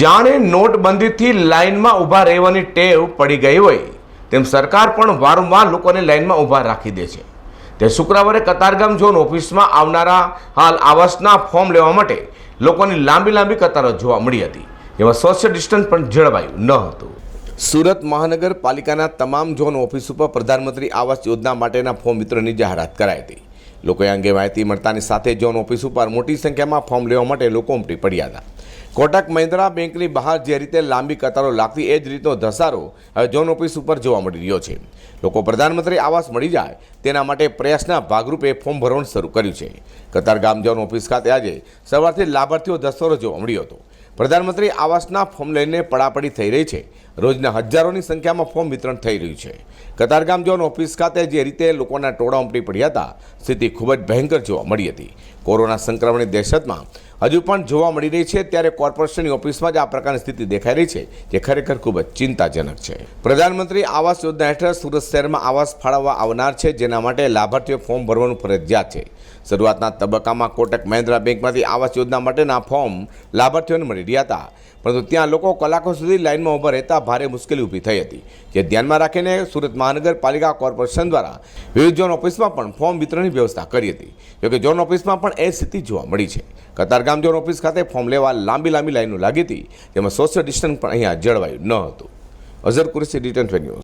જાણે નોટબંધીથી લાઇનમાં ઊભા રહેવાની ટેવ પડી ગઈ હોય, તેમ સરકાર પણ વારંવાર લોકોને લાઇનમાં ઊભા રાખી દે છે. તે શુક્રવારે કતારગામ ઝોન ઓફિસમાં આવનારા હાલ આવાસના ફોર્મ લેવા માટે લોકોની લાંબી લાંબી કતારો જોવા મળી હતી. એમાં સોશિયલ ડિસ્ટન્સ પણ જળવાયું ન હતું. સુરત મહાનગરપાલિકાના તમામ ઝોન ઓફિસ ઉપર પ્રધાનમંત્રી આવાસ યોજના માટેના ફોર્મ વિતરણની જાહેરાત કરાઈ હતી. લોકોએ અંગે માહિતી મળતાની સાથે ઝોન ઓફિસ ઉપર મોટી સંખ્યામાં ફોર્મ લેવા માટે લોકો ઉમટી પડ્યા હતા. કોટક મહિન્દ્રા બેંકની બહાર જે રીતે લાંબી કતારો લાગતી એ જ રીતનો ધસારો હવે ઝોન ઓફિસ ઉપર જોવા મળી રહ્યો છે. લોકો પ્રધાનમંત્રી આવાસ મળી જાય તેના માટે પ્રયાસના ભાગરૂપે ફોર્મ ભરવાનું શરૂ કર્યું છે. કતારગામ ઝોન ઓફિસ ખાતે આજે સવારથી લાભાર્થીઓ ધસારો જોવા મળ્યો હતો. પ્રધાનમંત્રી આવાસના ફોર્મ લઈને પડાપડી થઈ રહી છે. રોજના હજારોની સંખ્યામાં ફોર્મ વિતરણ થઈ રહ્યું છે. કતારગામ ઝોન ઓફિસ ખાતે જે રીતે લોકોના ટોળા ઉમટી પડ્યા હતા, સ્થિતિ ખૂબ જ ભયંકર જોવા મળી હતી. કોરોના સંક્રમણની દહેશતમાં હજુ પણ જોવા મળી રહી છે, ત્યારે કોર્પોરેશનની ઓફિસમાં જ આ પ્રકારની સ્થિતિ દેખાઈ રહી છે, જે ખરેખર ખૂબ જ ચિંતાજનક છે. પ્રધાનમંત્રી આવાસ યોજના હેઠળ સુરત શહેરમાં આવાસ ફાળવવા આવનાર છે, જેના માટે લાભાર્થીઓ ફોર્મ ભરવાનું ફરજિયાત છે. શરૂઆતના તબક્કામાં કોટક મહિન્દ્રા બેંકમાંથી આવાસ યોજના માટેના ફોર્મ લાભાર્થીઓને મળી રહ્યા હતા. પરંતુ ત્યાં લોકો કલાકો સુધી લાઇનમાં ઊભા રહેતા ભારે મુશ્કેલી ઊભી થઈ હતી, જે ધ્યાનમાં રાખીને સુરત મહાનગરપાલિકા કોર્પોરેશન દ્વારા વિવિધ ઝોન ઓફિસમાં પણ ફોર્મ વિતરણની વ્યવસ્થા કરી હતી. જોકે ઝોન ઓફિસમાં પણ એ સ્થિતિ જોવા મળી છે. કતારગામ જોન ઓફિસ ખાતે ફોર્મ લેવા લાંબી લાંબી લાઈનો લાગી હતી, જેમાં સોશિયલ ડિસ્ટન્સ પણ અહીંયા જળવાયું ન હતું. Azhar Qureshi return news.